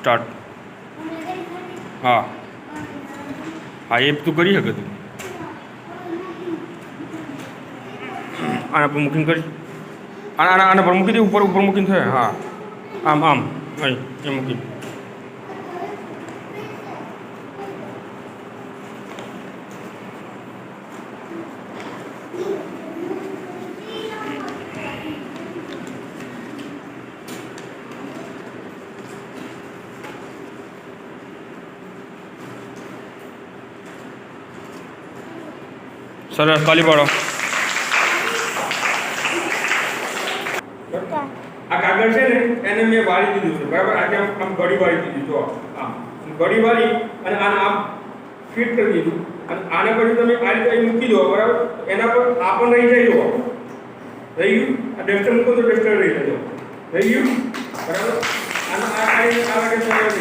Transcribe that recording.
Start. હા. હા, એ તું કરી શકે તું. આના પર મૂકીને કરી. આના આના પર મૂકી દે, ઉપર ઉપર મૂકીને થાય. હા. આમ આમ. અહીં એ મૂકી સરસ ખાલી પાડો. આ કાગળ છે ને એને મેં વાળી દીધું છે બરાબર? આજે આમ આમ ગળી વાળી દીધું જો આમ. ગળી વાળી અને આને આમ ફિટ કરી દીધું. અને આને પછી તમે આ રીતે અહીં મૂકી દો બરાબર? એના પર આ પણ રહી જાય જો. રહી ગયું? આ ડસ્ટર મૂકો તો ડસ્ટર રહી જાય રહી ગયું? બરાબર? આને આ આ રીતે આ રીતે